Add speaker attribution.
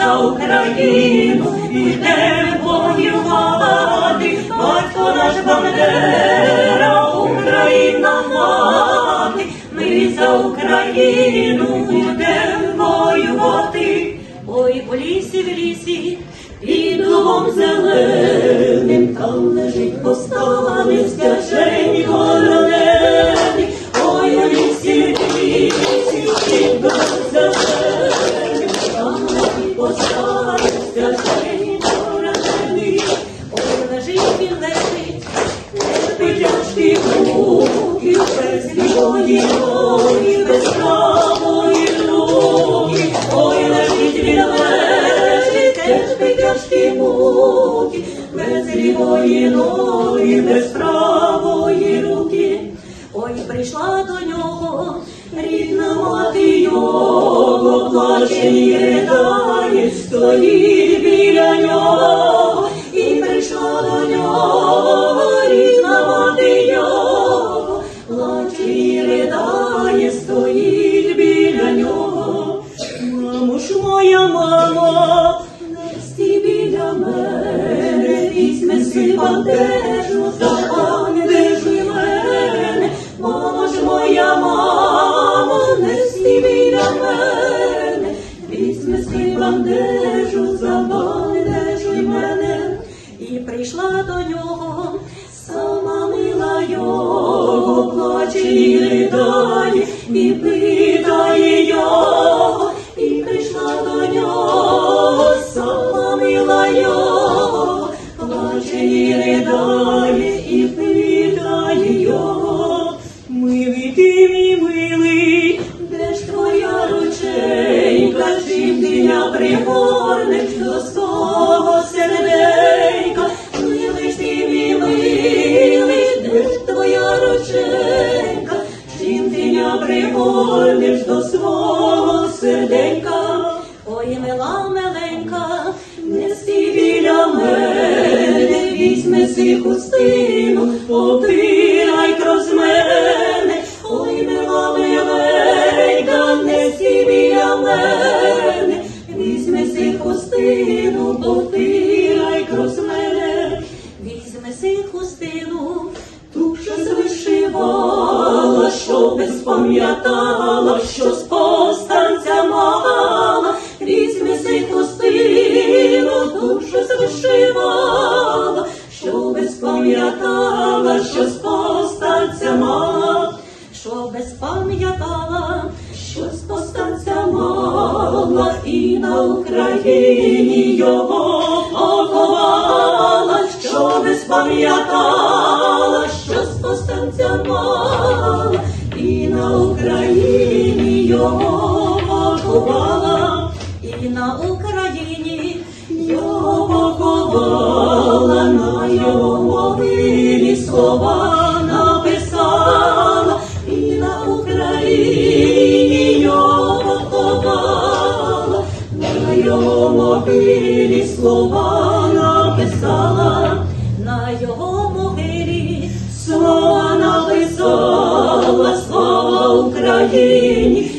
Speaker 1: за Україну йдемо воювати, батько наш Бандера, Україна мати, ми за Україну йдемо воювати. Ой, у лісі, в лісі, під лугом зеленим, там лежить поставлений без лівої ноги, без правої руки. Ой, прийшла до нього рідна мати його, плаче і ридає, стоїть біля нього, і прийшла до нього рідна мати його, плаче і стоїть біля нього. Мамо ж моя мама, не стій біля мене, візьми си бандежу, бандежу, забандежуй мене, і прийшла до нього, сама мила його, плаче і ридає, і питає його, пригорнеш до свого серденька, ой, мила миленька, не стій біля мене, візьми си хустину, попирай кроз мене, ой, мила миленька, не стій біля мене, візьми си хустину, попирай що без пам'ятала, що з повстанця мала, візьми си хустину, що звишивала, що без пам'ятала, що з повстанця мала, що без пам'ятала, що з повстанця мала, і на Україні його поховала, що без слова написала, і на Україні його поховала, на його могилі слова написала, на його могилі слова написала, слава Україні.